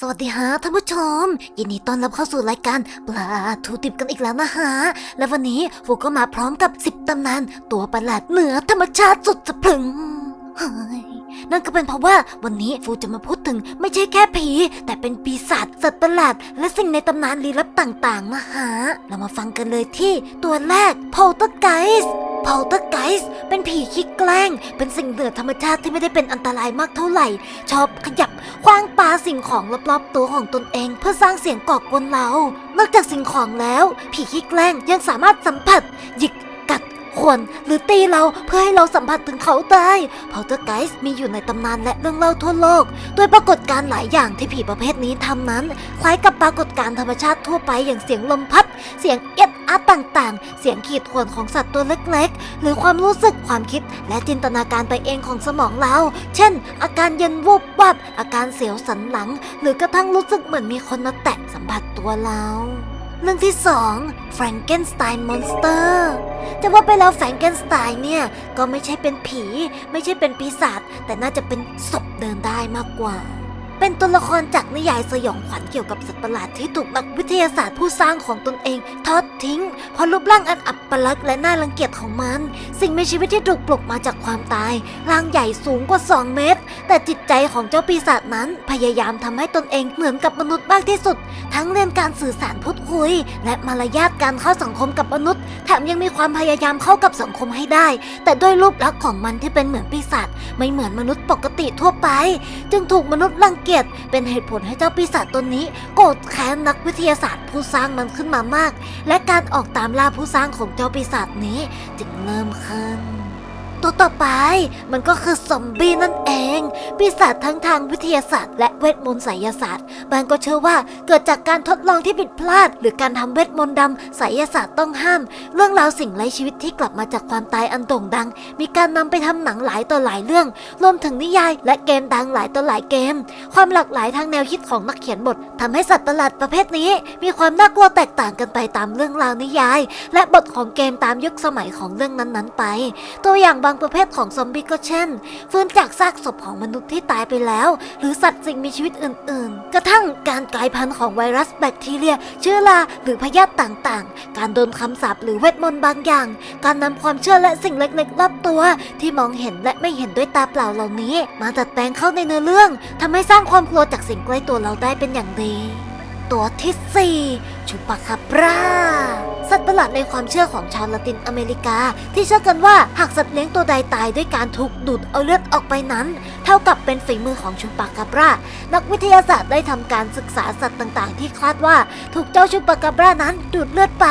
สวัสดีฮะท่านผู้ชม ยินดีต้อนรับเข้าสู่รายการปลาทูติบกันอีกแล้วนะฮะ และวันนี้ฟูก็มาพร้อมกับ 10ตำนาน ตัวประหลาดเหนือธรรมชาติสุดสะพรึงเฮ้ย นั่นก็เป็นเพราะว่าวันนี้ฟูจะมาพูดถึงไม่ใช่แค่ผี แต่เป็นปีศาจสัตว์ประหลาด และสิ่งในตำนานลี้ลับต่างๆนะฮะ เรามาฟังกันเลยที่ตัวแรกโพลเตอร์ไกส์พอลเตอร์ไกส์เป็นผีขี้แกล้ง เป็นสิ่งเหนือธรรมชาติที่ไม่ได้เป็นอันตรายมากเท่าไหร่ ชอบขยับคว้างปาสิ่งของรอบๆตัวของตนเอง เพื่อสร้างเสียงก่อกวนเรา นอกจากสิ่งของแล้ว ผีขี้แกล้งยังสามารถสัมผัสหยิก กัดข่วนหรือตีเราเพื่อให้เราสัมผัสถึงเขาได้พอเตอร์ไกส์มีอยู่ในตำนานและเรื่องเล่าทั่วโลก โดยปรากฏการณ์หลายอย่างที่ผีประเภทนี้ทำนั้น คล้ายกับปรากฏการณ์ธรรมชาติทั่วไปอย่างเสียงลมพัด เสียงเอ็ดอาร์ตต่างๆ เสียงขีดข่วนของสัตว์ตัวเล็กๆ หรือความรู้สึกความคิดและจินตนาการไปเองของสมองเรา เช่น อาการเย็นวูบวับอาการเสียวสันหลัง หรือกระทั่งรู้สึกเหมือนมีคนมาแตะสัมผัสตัวเรา เรื่องที่สองแฟรงเกนสไตน์มอนสเตอร์จะว่าไปแล้วแฟรงเกนสไตน์เนี่ย ก็ไม่ใช่เป็นผี ไม่ใช่เป็นปีศาจแต่น่าจะเป็นศพเดินได้มากกว่า เป็นตัวละครจากนิยายสยองขวัญเกี่ยวกับสัตว์ประหลาดที่ถูกนักวิทยาศาสตร์ผู้สร้างของตนเองทอดทิ้งเพราะรูปร่างอันอับปลักษณ์และน่ารังเกียจของมัน สิ่งมีชีวิตที่ถูกปลุกมาจากความตายร่างใหญ่สูงกว่า 2 เมตร แต่จิตใจของเจ้าปีศาจนั้น พยายามทำให้ตนเองเหมือนกับมนุษย์มากที่สุด ทั้งเรียนการสื่อสารพูดคุย และมารยาทการเข้าสังคมกับมนุษย์แถมยังมีความพยายามเข้ากับสังคมให้ได้ แต่ด้วยรูปลักษณ์ของมันที่เป็นเหมือนปีศาจไม่เหมือนมนุษย์ปกติทั่วไป จึงถูกมนุษย์รังเกียจเป็นเหตุผลให้เจ้าปีศาจตนนี้ โกรธแค้นนักวิทยาศาสตร์ผู้สร้างมันขึ้นมามาก และการออกตามล่าผู้สร้างของเจ้าปีศาจนี้จึงเริ่มขึ้น ตัวต่อไป มันก็คือซอมบี้นั่นเอง ปีศาจทั้งทางวิทยาศาสตร์และเวทมนต์ไสยศาสตร์ บางก็เชื่อว่าเกิดจากการทดลองที่ผิดพลาด หรือการทำเวทมนต์ดำไสยศาสตร์ต้องห้าม เรื่องราวสิ่งไร้ชีวิตที่กลับมาจากความตายอันโด่งดัง มีการนำไปทำหนังหลายต่อหลายเรื่อง รวมถึงนิยาย และเกมดังหลายต่อหลายเกม ความหลากหลายทางแนวคิดของนักเขียนบททำให้สัตว์ประหลาดประเภทนี้ มีความน่ากลัวแตกต่างกันไปตามเรื่องราวนิยาย และบทของเกมตามยุคสมัยของเรื่องนั้นๆ ไป ตัวอย่างบางประเภทของซอมบี้ก็เช่น ฟื้นจากซากศพของมนุษย์ที่ตายไปแล้ว หรือสัตว์สิ่งมีชีวิตอื่น ๆ กระทั่งการกลายพันธุ์ของไวรัสแบคทีเรีย เชื้อราหรือพยาธิต่าง ๆ การโดนคำสาปหรือเวทมนต์บางอย่าง การนำความเชื่อและสิ่งเล็ก ๆ รอบตัว ที่มองเห็นและไม่เห็นด้วยตาเปล่าเหล่านี้ มาดัดแปลงเข้าในเนื้อเรื่องทำให้สร้างความกลัวจากสิ่งใกล้ตัวเราได้เป็นอย่างดี ตัวที่ 4ชูปาคาบรา สัตว์ประหลาดในความเชื่อของชาวละตินอเมริกา ที่เชื่อกันว่าหากสัตว์เลี้ยงตัวใดตายด้วยการถูกดูดเอาเลือดออกไปนั้น เท่ากับเป็นฝีมือของชูปาคาบรา นักวิทยาศาสตร์ได้ทำการศึกษาสัตว์ต่างๆ ที่คาดว่าถูกเจ้าชูปาคาบรานั้นดูดเลือดไป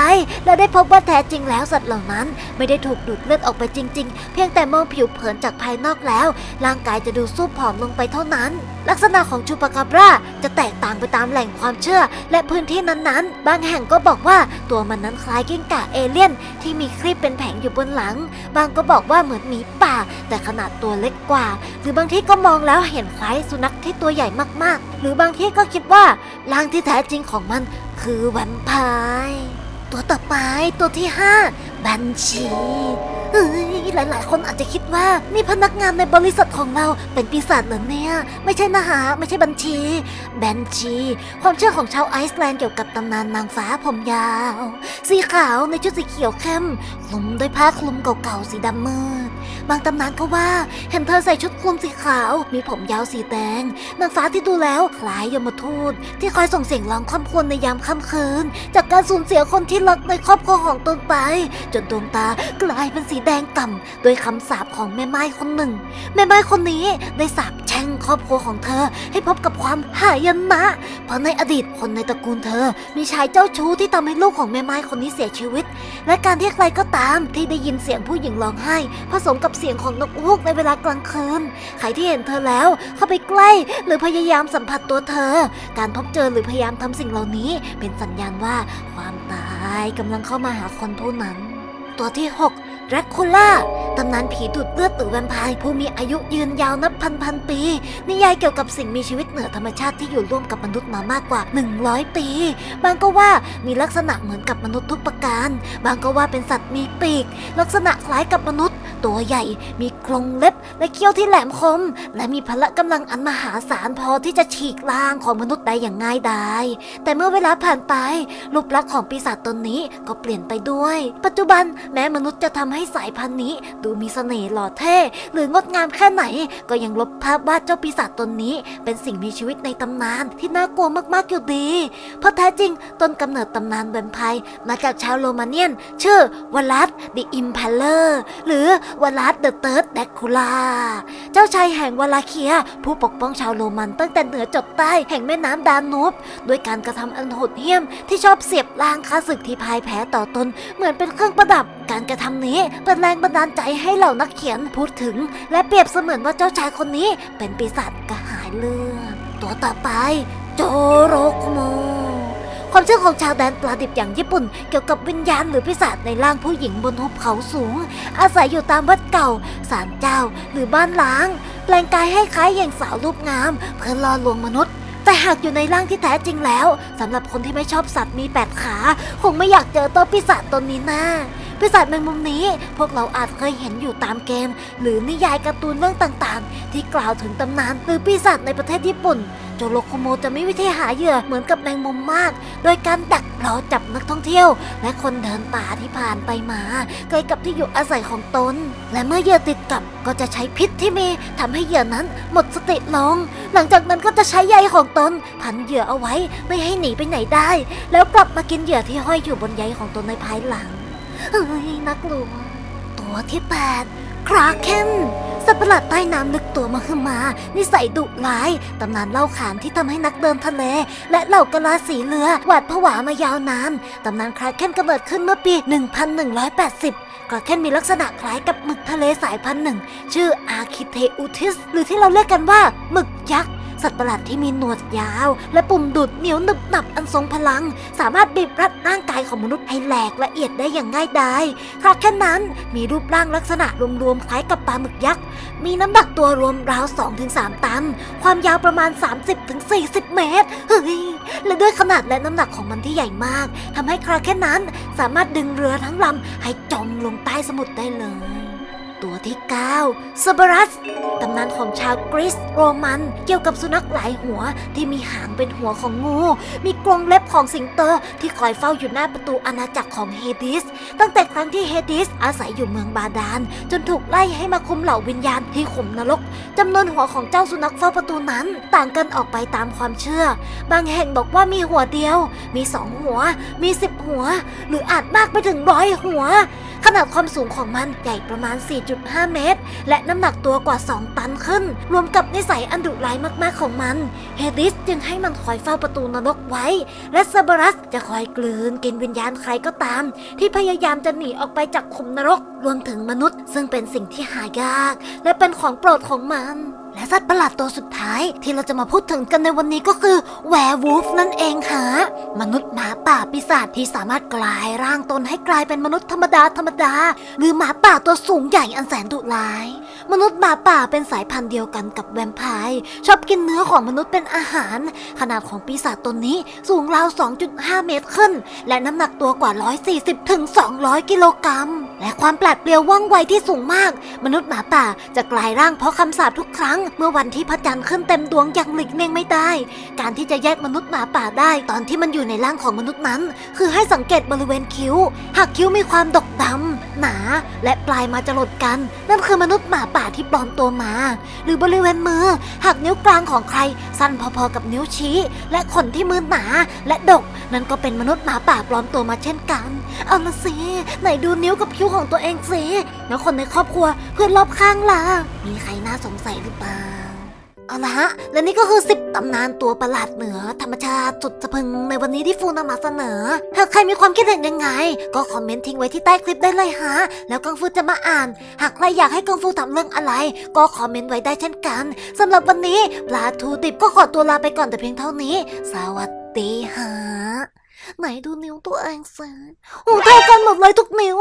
และได้พบว่าแท้จริงแล้วสัตว์เหล่านั้น ไม่ได้ถูกดูดเลือดออกไปจริง ๆ เพียงแต่มองผิวเผินจากภายนอกแล้ว ร่างกายจะดูซูบผอมลงไปเท่านั้น ลักษณะของชูปาคาบราจะแตกต่างไปตามแหล่งความเชื่อ และพื้นที่นั้นๆ บางแห่งก็บอกว่าตัวมันนั้นคล้ายกิ้งก่าเอเลี่ยน ที่มีครีบเป็นแผงอยู่บนหลัง บางก็บอกว่าเหมือนหมีป่า แต่ขนาดตัวเล็กกว่า หรือบางที่ก็มองแล้วเห็นคล้ายสุนัขที่ตัวใหญ่มากๆ หรือบางที่ก็คิดว่าร่างที่แท้จริงของมันคือแวมไพร์ ตัวต่อไปตัวที่ห้าบัญชีเอ้ยหลายๆ คนอาจจะคิดว่านี่พนักงานในบริษัทของเราเป็นปีศาจเหรอเนี่ย ไม่ใช่นะฮะไม่ใช่บัญชีแบนชี ความเชื่อของชาวไอซ์แลนด์เกี่ยวกับตำนานนางฟ้าผมยาว สีขาวในชุดสีเขียวเข้มคลุมด้วยผ้าคลุมเก่าๆสีดำมืด บางตำนานก็ว่าเห็นเธอใส่ชุดคลุมสีขาว มีผมยาวสีแดงนางฟ้าที่ดูแล้วคล้ายยมทูตที่คอยส่งเสียงร้องคำควรในยามค่ำคืน จากการสูญเสียคนที่รักในครอบครัวของตนไป จนดวงตากลายเป็นสีแดงก่ำโดยคำสาปของแม่ไม้คนหนึ่ง แม่ไม้คนนี้ได้สาปแช่ง ครอบครัวของเธอให้พบกับความหายนะเพราะในอดีตคนในตระกูลเธอ มีชายเจ้าชู้ที่ทำให้ลูกของแม่ไม้คนนี้เสียชีวิต และการที่ใครก็ตามที่ได้ยินเสียงผู้หญิงร้องไห้ ผสมกับเสียงของนกฮูกในเวลากลางคืนใครที่เห็นเธอแล้วเข้าไปใกล้หรือพยายามสัมผัสตัวเธอ การพบเจอหรือพยายามทำสิ่งเหล่านี้ เป็นสัญญาณว่าความตายกำลังเข้ามาหาคนผู้นั้น ตัวที่ 6 แดรคูล่าตำนานผีดูดเลือดหรือแวมไพร์ผู้มีอายุยืนยาวนับพันพันปี นิยายเกี่ยวกับสิ่งมีชีวิตเหนือธรรมชาติที่อยู่ร่วมกับมนุษย์มามากกว่า 100 ปี บางก็ว่ามีลักษณะเหมือนกับมนุษย์ทุกประการ บางก็ว่าเป็นสัตว์มีปีก ลักษณะคล้ายกับมนุษย์ ตัวใหญ่ มีกรงเล็บ และเขี้ยวที่แหลมคม และมีพละกำลังอันมหาศาลพอที่จะฉีกล่างของมนุษย์ได้อย่างง่ายดายแต่เมื่อเวลาผ่านไปรูปลักษณ์ของปีศาจตนนี้ก็เปลี่ยนไปด้วย ปัจจุบันแม้มนุษย์จะทำให้สายพันธุ์นี้ดูมีเสน่ห์หล่อเท่ หรืองดงามแค่ไหน ก็ยังลบภาพวาดเจ้าปีศาจตนนี้ เป็นสิ่งมีชีวิตในตำนานที่น่ากลัวมากๆอยู่ดี เพราะแท้จริงต้นกำเนิดตำนานแวมไพร์มาจากชาวโรมาเนียน ชื่อวลัสเดอะอิมพัลเลอร์หรือวลัสเดอะเติร์ดแดคูลาเจ้าชายแห่งวลาเคีย ผู้ปกป้องชาวโรมันตั้งแต่เหนือจดใต้แห่งแม่น้ำดานูบด้วยการกระทำอันโหดเหี้ยมที่ชอบเสียบล่างข้าศึกที่พ่ายแพ้ต่อตน เหมือนเป็นเครื่องประดับ การกระทำนี้เป็นแรงบันดาลใจให้เหล่านักเขียนพูดถึง และเปรียบเสมือนว่าเจ้าชายคนนี้เป็นปีศาจกระหายเลือดตัวต่อไป โจโรคุโม ความเชื่อของชาวแดนปลาดิบอย่างญี่ปุ่น เกี่ยวกับวิญญาณหรือปีศาจในร่างผู้หญิงบนหุบเขาสูง อาศัยอยู่ตามวัดเก่าศาลเจ้า หรือบ้านล้างแปลงกายให้คล้ายอย่างสาวรูปงาม เพื่อล่อลวงมนุษย์ แต่หากอยู่ในร่างที่แท้จริงแล้วสำหรับคนที่ไม่ชอบสัตว์มีแปดขา คงไม่อยากเจอตัวปีศาจตนนี้นะปีศาจแมงมุมนี้ พวกเราอาจเคยเห็นอยู่ตามเกม หรือนิยายการ์ตูนเรื่องต่างๆ ที่กล่าวถึงตำนานหรือปีศาจในประเทศญี่ปุ่น โจโรโคโมจะไม่วิธีหาเหยื่อเหมือนกับแมงมุมมาก โดยการดักรอจับนักท่องเที่ยว และคนเดินป่าที่ผ่านไปมาใกล้กับที่อยู่อาศัยของตน และเมื่อเหยื่อติดกับก็จะใช้พิษที่มีทำให้เหยื่อนั้นหมดสติลง หลังจากนั้นก็จะใช้ใยของตนพันเหยื่อเอาไว้ไม่ให้หนีไปไหนได้ แล้วกลับมากินเหยื่อที่ห้อยอยู่บนใยของตนในภายหลังเฮ้ยน่ากลัวตัวที่แปดคราเคน สัตว์ประหลาดใต้น้ำลึกตัวมหึมา นิสัยดุร้าย ตำนานเล่าขานที่ทำให้นักเดินทะเล และเหล่ากะลาสีเรือหวาดผวามายาวนาน ตำนานคราเคนกำเนิดขึ้นเมื่อปี 1180คราเคนมีลักษณะคล้ายกับหมึกทะเลสายพันธุ์หนึ่ง ชื่ออาคิเทอุทิส หรือที่เราเรียกกันว่าหมึกยักษ์ สัตว์ประหลาดที่มีหนวดยาว และปุ่มดูดเหนียวหนึบหนับอันทรงพลัง สามารถบีบรัดร่างกายของมนุษย์ให้แหลกละเอียดได้อย่างง่ายดายคราเคนนั้นมีรูปร่างลักษณะรวมๆคล้ายกับปลาหมึกยักษ์ มีน้ำหนักตัวรวมราว 2-3 ตัน ความยาวประมาณ 30-40 เมตร เฮ้ย และด้วยขนาดและน้ำหนักของมันที่ใหญ่มาก ทำให้คราเคนนั้นสามารถดึงเรือทั้งลำให้จมลงใต้สมุทรได้เลย ตัวที่ 9ซาบรัสตำนานของชาวกรีซโรมันเกี่ยวกับสุนัขหลายหัวที่มีหางเป็นหัวของงู มีกรงเล็บของสิงโตที่คอยเฝ้าอยู่หน้าประตูอาณาจักรของเฮดิส ตั้งแต่ครั้งที่เฮดิสอาศัยอยู่เมืองบาดาล จนถูกไล่ให้มาคุมเหล่าวิญญาณที่ขุมนรกจำนวนหัวของเจ้าสุนัขเฝ้าประตูนั้น ต่างกันออกไปตามความเชื่อ บางแห่งบอกว่ามีหัวเดียว มีสองหัว มีสิบหัว หรืออาจมากไปถึงร้อยหัว ขนาดความสูงของมันใหญ่ประมาณ 4.5 เมตร และน้ำหนักตัวกว่า 2 ตันขึ้น รวมกับนิสัยอันดุร้ายมากๆของมันเฮดิสจึงให้มันคอยเฝ้าประตูนรกไว้ และซาบรัสจะคอยกลืนกินวิญญาณใครก็ตาม ที่พยายามจะหนีออกไปจากขุมนรก รวมถึงมนุษย์ ซึ่งเป็นสิ่งที่หายาก และเป็นของโปรดของมัน และสัตว์ประหลาดตัวสุดท้ายที่เราจะมาพูดถึงกันในวันนี้ก็คือแวร์วูฟนั่นเองค่ะมนุษย์หมาป่าปีศาจที่สามารถกลายร่างตนให้กลายเป็นมนุษย์ธรรมดาธรรมดา หรือหมาป่าตัวสูงใหญ่อันแสนดุร้าย มนุษย์หมาป่าเป็นสายพันธุ์เดียวกันกับแวมไพร์ชอบกินเนื้อของมนุษย์เป็นอาหาร ขนาดของปีศาจตนนี้สูงราว 2.5 เมตรขึ้น และน้ำหนักตัวกว่า 140ถึง200 กิโลกรัม และความแปลกเปลี่ยวว่องไวที่สูงมาก มนุษย์หมาป่าจะกลายร่างเพราะคำสาปทุกครั้ง เมื่อวันที่พระจันทร์ขึ้นเต็มดวงอย่างหลีกเลี่ยงไม่ได้ การที่จะแยกมนุษย์หมาป่าได้ ตอนที่มันอยู่ในร่างของมนุษย์นั้น คือให้สังเกตบริเวณคิ้ว หากคิ้วมีความดกดำหนา และปลายมาจรดกัน นั่นคือมนุษย์หมาป่าที่ปลอมตัวมา หรือบริเวณมือหากนิ้วกลางของใคร สั้นพอๆกับนิ้วชี้ และขนที่มือหนาและดก นั่นก็เป็นมนุษย์หมาป่าปลอมตัวมาเช่นกัน เอาละสิไหนดูนิ้วกับคิ้วของตัวเองสิแล้วคนในครอบครัวเพื่อนรอบข้างล่ะมีใครน่าสงสัยหรือเปล่า เอาละฮะ และนี่ก็คือ 10ตำนานตัวประหลาดเหนือ ธรรมชาติสุดสะพึงในวันนี้ที่ฟูนำมาเสนอ หากใครมีความคิดเห็นยังไง ก็คอมเมนต์ทิ้งไว้ที่ใต้คลิปได้เลยฮะ แล้วกังฟูจะมาอ่าน หากใครอยากให้กังฟูทำเรื่องอะไร ก็คอมเมนต์ไว้ได้เช่นกันสำหรับวันนี้ปลาทูดิบก็ขอตัวลาไปก่อนแต่เพียงเท่านี้ สวัสดีฮะไหนดูนิ้วตัวเองสิโอ้เท่ากันหมดเลยทุกนิ้ว